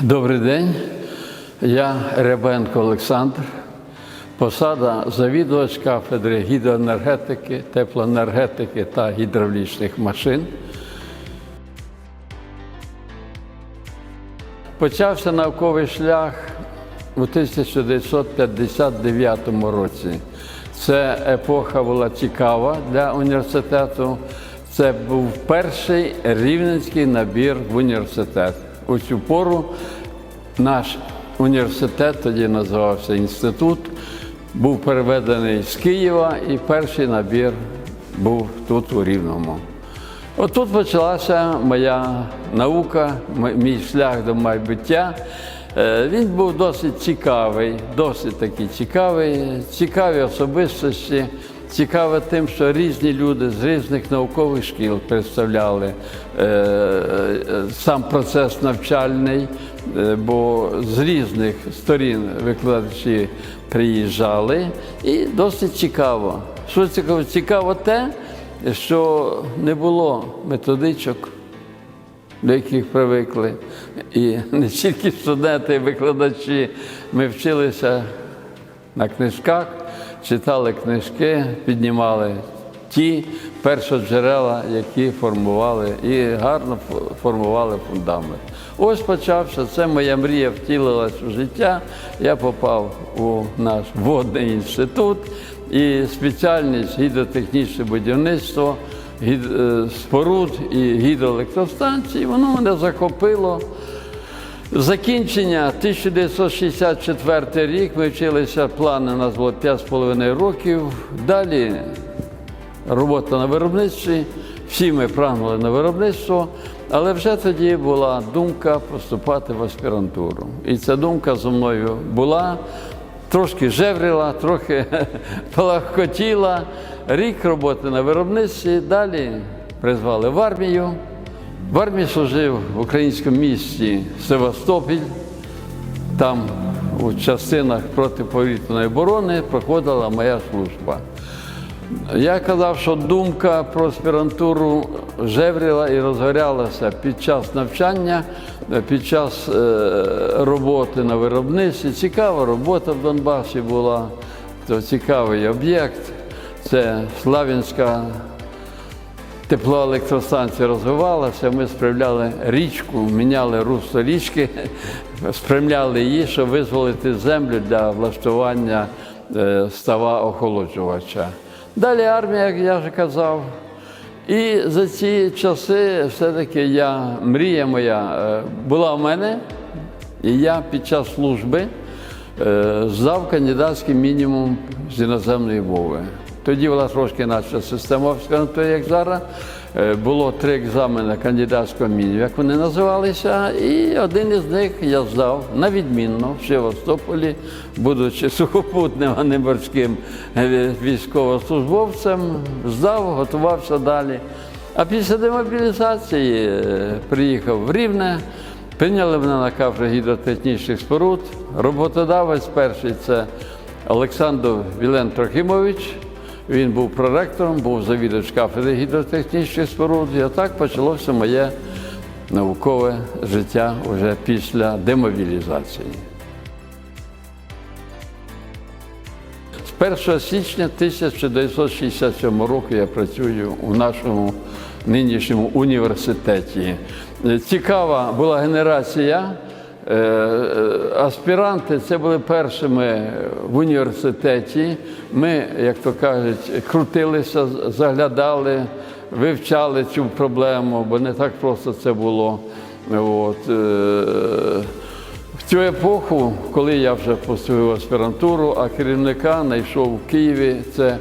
Добрий день, я Рябенко Олександр, посада завідувач кафедри гідроенергетики, теплоенергетики та гідравлічних машин. Почався науковий шлях у 1959 році. Це епоха була цікава для університету. Це був перший рівненський набір в університет. У цю пору наш університет, тоді називався інститут, був переведений з Києва, і перший набір був тут у Рівному. Отут почалася моя наука, мій шлях до майбуття. Е, Він був досить цікавий, досить такий цікавий, цікаві особистості, цікаве тим, що різні люди з різних наукових шкіл представляли е, сам процес навчальний, е, бо з різних сторін викладачі приїжджали, і досить цікаво. Що цікаво? Цікаво те, що не було методичок, до яких привикли. І не тільки студенти, викладачі. Ми вчилися на книжках, читали книжки, піднімали ті першоджерела, які формували і гарно формували фундамент. Ось почався, це моя мрія втілилась у життя. Я попав у наш водний інститут і спеціальність гідротехнічне будівництво е, споруд і гідроелектростанцій, воно мене захопило. Закінчення 1964 рік ми вчилися, плани у нас було 5,5 років. Далі робота на виробництві, всі ми прагнули на виробництво, але вже тоді була думка поступати в аспірантуру. І ця думка зі мною була, трошки жеврила, трохи полагкотіла. Рік роботи на виробництві, далі призвали в армію. В армії служив в українському місті Севастополь. Там у частинах протиповітряної оборони проходила моя служба. Я казав, що думка про аспірантуру жевріла і розгорялася під час навчання, під час е, роботи на виробництві. Цікава робота в Донбасі була, то цікавий об'єкт. Це Славянська теплоелектростанція розвивалася, ми спрямляли річку, міняли русло річки, спрямляли її, щоб визволити землю для влаштування е, става охолоджувача. Далі армія, як я вже казав. І за ці часи все-таки я, мрія моя е, була в мене, і я під час служби е, здав кандидатський мінімум з іноземної мови. Тоді була трошки інакша система аспірантури, як зараз. Е, Було три екзамени кандидатського мінімуму, як вони називалися, і один із них я здав на відмінно в Севастополі, будучи сухопутним, а не морським е, військовослужбовцем, здав, готувався далі. А після демобілізації е, приїхав в Рівне, прийняли мене на кафедру гідротехнічних споруд. Роботодавець перший це Олександр Вілен Трохимович. Він був проректором, був завідувач кафедри гідротехнічних споруд. І отак почалося моє наукове життя вже після демобілізації. З 1 січня 1967 року я працюю у нашому нинішньому університеті. Цікава була генерація. Е, е, Аспіранти це були першими в університеті. Ми, як то кажуть, крутилися, заглядали, вивчали цю проблему, бо не так просто це було. От, е, в цю епоху, коли я вже поступив в аспірантуру, а керівника знайшов в Києві, це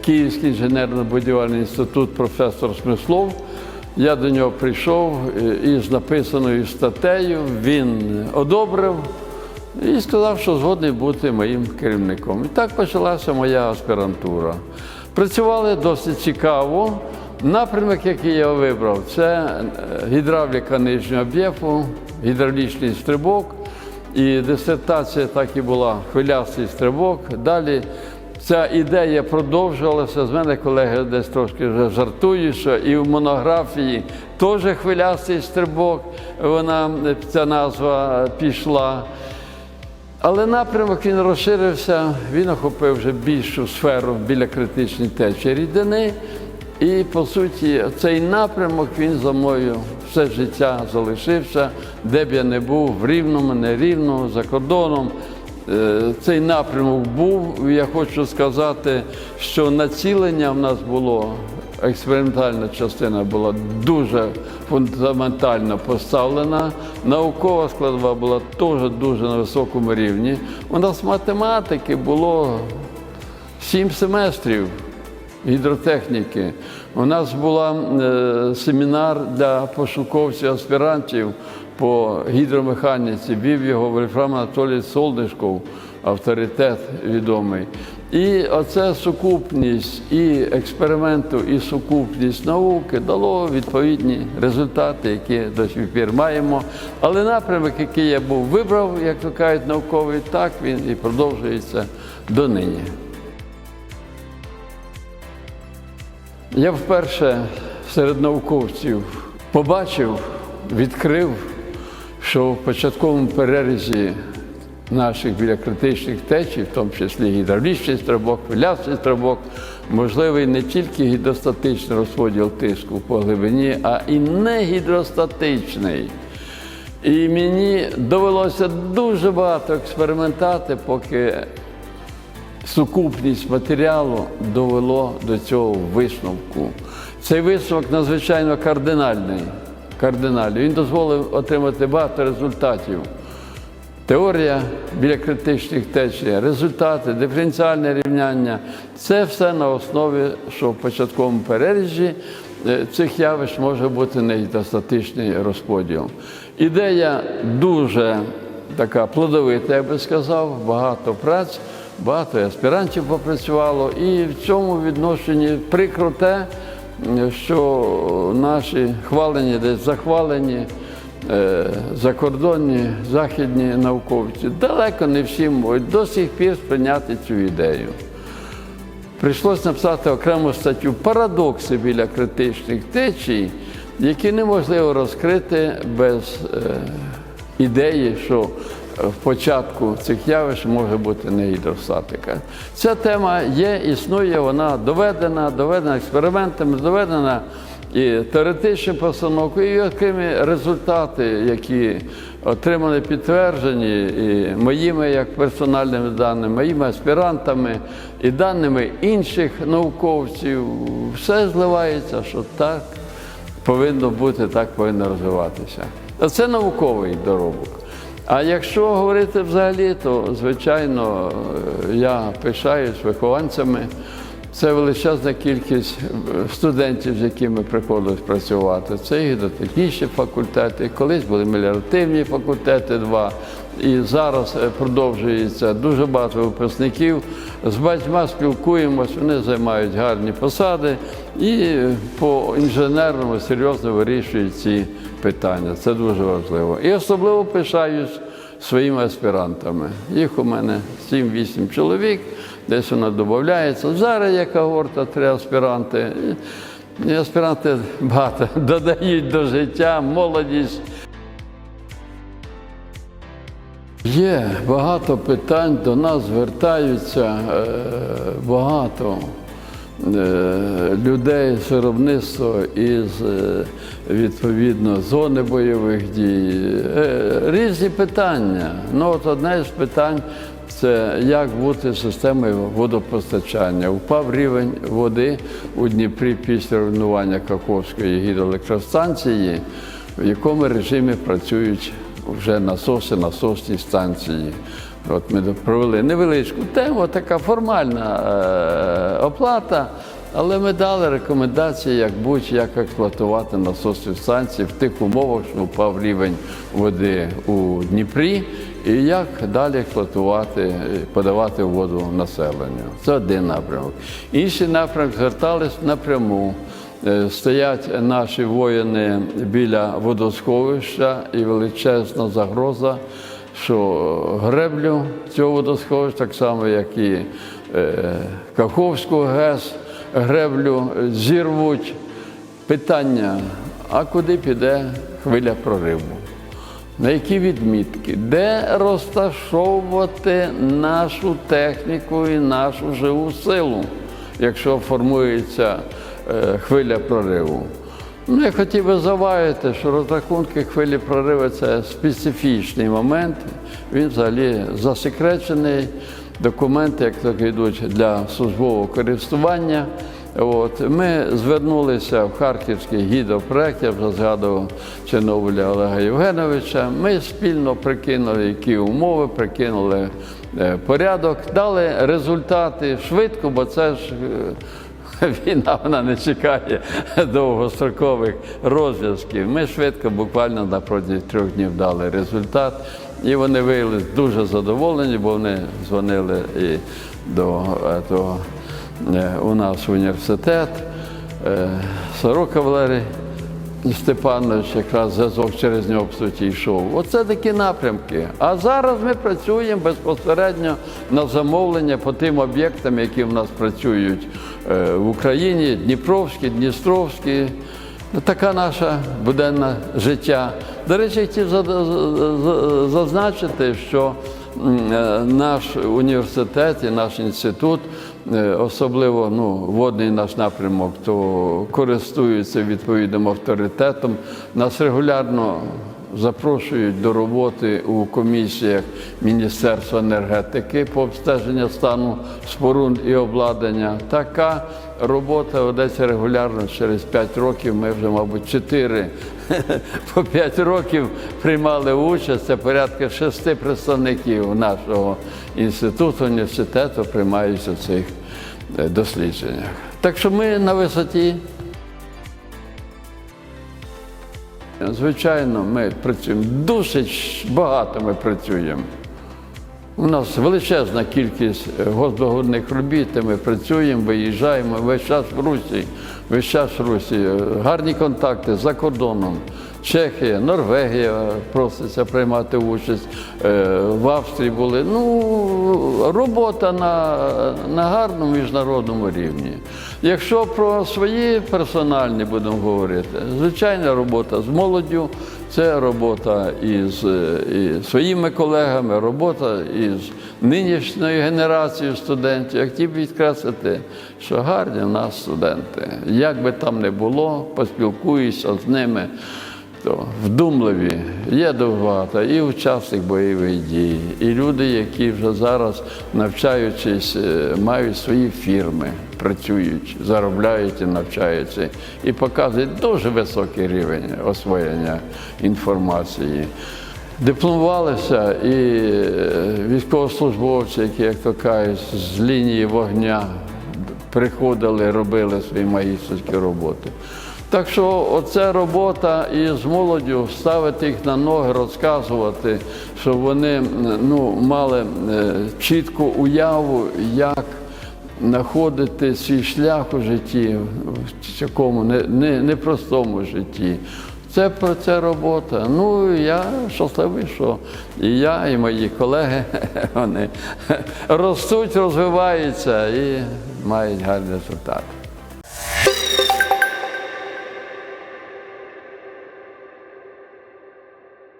Київський інженерно-будівельний інститут професор Смислов. Я до нього прийшов е, із написаною статтею, він одобрив і сказав, що згодний бути моїм керівником. І так почалася моя аспірантура. Працювали досить цікаво. Напрямок, який я вибрав, це е, гідравліка нижнього об'єкту, гідравлічний стрибок. І дисертація так і була хвилястий стрибок. Далі ця ідея продовжувалася. З мене колеги десь трошки вже жартують, що і в монографії теж хвилястий стрибок, вона ця назва пішла. Але напрямок він розширився, він охопив вже більшу сферу біля критичної течії рідини. І по суті, цей напрямок він за мною все життя залишився, де б я не був, в рівному, не рівному, за кордоном. Е, Цей напрямок був. Я хочу сказати, що націлення в нас було експериментальна частина була дуже фундаментально поставлена. Наукова складова була теж дуже на високому рівні. У нас математики було сім семестрів гідротехніки. У нас була е, семінар для пошуковців, аспірантів по гідромеханіці. Вів його Вольфрам Анатолій Солнишков, авторитет відомий. І оця сукупність і експерименту, і сукупність науки дало відповідні результати, які до сих пір маємо. Але напрямок, який я був вибрав, як то кажуть, науковий, так він і продовжується донині. Я вперше серед науковців побачив, відкрив, що в початковому перерізі наших біля критичних течій, в тому числі гідравлічний стрибок, хвилястий стрибок, можливий не тільки гідростатичний розподіл тиску по глибині, а і не гідростатичний. І мені довелося дуже багато експериментати, поки сукупність матеріалу довело до цього висновку. Цей висновок надзвичайно кардинальний. Кардинальний. Він дозволив отримати багато результатів. Теорія біля критичних течій, результати, диференціальне рівняння це все на основі, що в початковому перерізі е, цих явищ може бути негідостатичний розподіл. Ідея дуже така плодовита, я би сказав, багато праць, багато аспірантів попрацювало, і в цьому відношенні прикро те, що наші хвалені, десь захвалені. Е, закордонні західні науковці далеко не всі можуть до сих пір сприйняти цю ідею. Прийшлося написати окрему статтю Парадокси біля критичних течій, які неможливо розкрити без е, ідеї, що в початку цих явищ може бути не гідростатика. Ця тема є, існує, вона доведена, доведена експериментами, доведена і теоретичною постановкою, і окремі результати, які отримані підтверджені і моїми як персональними даними, моїми аспірантами і даними інших науковців, все зливається, що так повинно бути, так повинно розвиватися. Це науковий доробок. А якщо говорити взагалі, то звичайно я пишаюсь вихованцями. Це величезна кількість студентів, з якими приходилось працювати. Це і гідротехнічні факультети, колись були меліоративні факультети, два. І зараз продовжується дуже багато випускників. З батьма спілкуємось, вони займають гарні посади і по інженерному серйозно вирішують ці питання. Це дуже важливо. І особливо пишаюсь своїми аспірантами. Їх у мене 7-8 чоловік, десь вона додається. Зараз є когорта, три аспіранти. І аспіранти багато додають до життя, молодість. Є багато питань, до нас звертаються е, багато людей з виробництва із е, відповідно зони бойових дій. Е, Різні питання. Ну, от одне з питань це як бути системою водопостачання. Упав рівень води у Дніпрі після руйнування Каховської гідроелектростанції, в якому режимі працюють вже насоси, насосні станції. От ми провели невеличку тему, така формальна е, оплата, але ми дали рекомендації, як будь-як експлуатувати насосні станції в тих умовах, що впав рівень води у Дніпрі, і як далі експлуатувати, подавати воду населенню. Це один напрямок. Інший напрямок звертались напряму. Е, Стоять наші воїни біля водосховища і величезна загроза, що греблю цього водосховища, так само, як і е, Каховську ГЕС, греблю зірвуть. Питання, а куди піде хвиля прориву? На які відмітки? Де розташовувати нашу техніку і нашу живу силу, якщо формується е, хвиля прориву? Ну, я хотів би заваяти, що розрахунки хвилі прориву це специфічний момент. Він взагалі засекречений. Документи, як так йдуть для службового користування. От. Ми звернулися в Харківський гідопроект, я вже згадував Чорнобиля Олега Євгеновича. Ми спільно прикинули, які умови, прикинули е, порядок, дали результати швидко, бо це ж е, війна вона не чекає довгострокових розв'язків. Ми швидко, буквально на протязі трьох днів дали результат. І вони виявилися дуже задоволені, бо вони дзвонили і до е, того, е, у нас університет. Е, Сорока Валерій Степанович, якраз зв'язок через нього по суті йшов. Оце такі напрямки. А зараз ми працюємо безпосередньо на замовлення по тим об'єктам, які в нас працюють е, в Україні, Дніпровські, Дністровські. Ну, Така наше буденне життя. До речі, хотів за- за- за- зазначити, що е, наш університет і наш інститут, особливо ну, водний наш напрямок, то користується відповідним авторитетом. Нас регулярно запрошують до роботи у комісіях Міністерства енергетики по обстеженню стану споруд і обладнання. Така робота ведеться регулярно. Через 5 років ми вже, мабуть, 4 по 5 років приймали участь. Це порядка шести представників нашого інституту, університету приймаються цих е, дослідженнях. Так що ми на висоті. Звичайно, ми працюємо досить багато ми працюємо. У нас величезна кількість е, госдогодних робіт, ми працюємо, виїжджаємо весь час в Русі, весь час в Русі. Е, Гарні контакти за кордоном. Чехія, Норвегія проситься приймати участь, е, в Австрії були. Ну, робота на, на гарному міжнародному рівні. Якщо про свої персональні будемо говорити, звичайна робота з молоддю, це робота із е, і своїми колегами, робота із нинішньою генерацією студентів. Я хотів би підкреслити, що гарні в нас студенти. Як би там не було, поспілкуюся з ними вдумливі, є багато і учасник бойових дій, і люди, які вже зараз, навчаючись, е, мають свої фірми, працюють, заробляють і навчаються, і показують дуже високий рівень освоєння інформації. Дипломувалися і е, військовослужбовці, які, як то кажуть, з лінії вогня приходили, робили свої магістерські роботи. Так що оця робота із молоддю ставити їх на ноги, розказувати, щоб вони ну, мали е, чітку уяву, як знаходити свій шлях у житті, в такому не- не- непростому житті. Це про це робота. Ну я щасливий, що і я, і мої колеги вони ростуть, розвиваються і мають гарні результати.